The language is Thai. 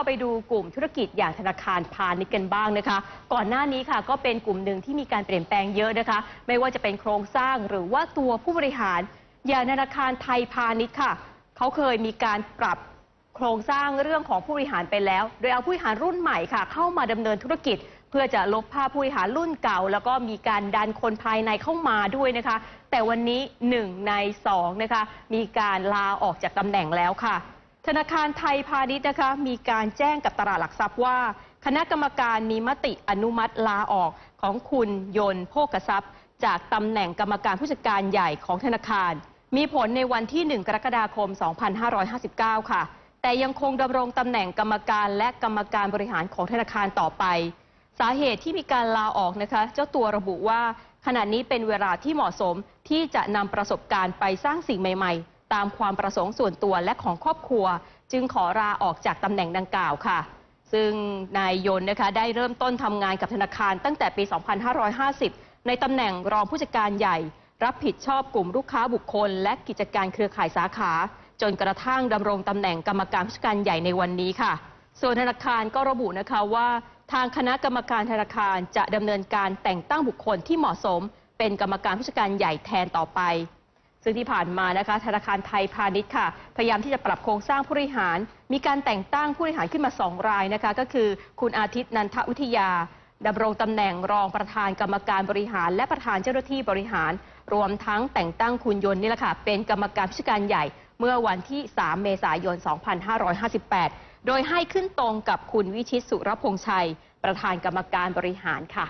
เราไปดูกลุ่มธุรกิจอย่างธนาคารพาณิชย์กันบ้างนะคะ ก่อนหน้านี้ค่ะก็เป็นกลุ่มหนึ่งที่มีการเปลี่ยนแปลงเยอะนะคะ ไม่ว่าจะเป็นโครงสร้างหรือว่าตัวผู้บริหาร อย่างธนาคารไทยพาณิชย์ค่ะเขาเคยมีการปรับโครงสร้างเรื่องของผู้บริหารไปแล้ว โดยเอาผู้บริหารรุ่นใหม่ค่ะ เข้ามาดำเนินธุรกิจ เพื่อจะลบภาพผู้บริหารรุ่นเก่า แล้วก็มีการดันคนภายในเข้ามาด้วยนะคะ แต่วันนี้หนึ่งในสองนะคะมีการลาออกจากตำแหน่งแล้วค่ะ ธนาคารไทยพาณิชย์นะคะ มีการแจ้งกับตลาดหลักทรัพย์ว่า คณะกรรมการมีมติอนุมัติลาออกของคุณยนต์โภกทรัพย์ จากตำแหน่งกรรมการผู้จัดการใหญ่ของธนาคาร มีผลในวันที่ 1 กรกฎาคม 2559 ค่ะ แต่ยังคงดำรงตำแหน่งกรรมการและกรรมการบริหารของธนาคารต่อไป สาเหตุที่มีการลาออกนะคะ เจ้าตัวระบุว่าขณะนี้เป็นเวลาที่เหมาะสมที่จะนำประสบการณ์ไปสร้างสิ่งใหม่ ๆ ตามความประสงค์ส่วนตัวและของครอบครัว จึงขอลาออกจากตำแหน่งดังกล่าวค่ะ ซึ่งนายยนต์นะคะได้เริ่มต้นทำงานกับธนาคารตั้งแต่ปี 2550 ในตำแหน่งรองผู้จัดการใหญ่ รับผิดชอบกลุ่มลูกค้าบุคคล และกิจการเครือข่ายสาขา จนกระทั่งดำรงตำแหน่งกรรมการผู้จัดการใหญ่ในวันนี้ค่ะ ส่วนธนาคารก็ระบุนะคะว่า ทางคณะกรรมการธนาคารจะดำเนินการแต่งตั้งบุคคลที่เหมาะสม เป็นกรรมการผู้จัดการใหญ่แทนต่อไป ซึ่งที่ผ่านมานะคะธนาคารไทยพาณิชย์ค่ะ พยายามที่จะปรับโครงสร้างผู้บริหาร มีการแต่งตั้งผู้บริหารขึ้นมาสองรายนะคะ ก็คือคุณอาทิตย์นันทวิทยาดำรงตำแหน่งรองประธานกรรมการบริหาร และประธานเจ้าหน้าที่บริหาร รวมทั้งแต่งตั้งคุณยนต์นี่แหละค่ะ เป็นกรรมการผู้จัดการใหญ่เมื่อวันที่ 3 เมษายน 2558 โดยให้ขึ้นตรงกับคุณวิชิตสุรพงษ์ชัย ประธานกรรมการบริหารค่ะ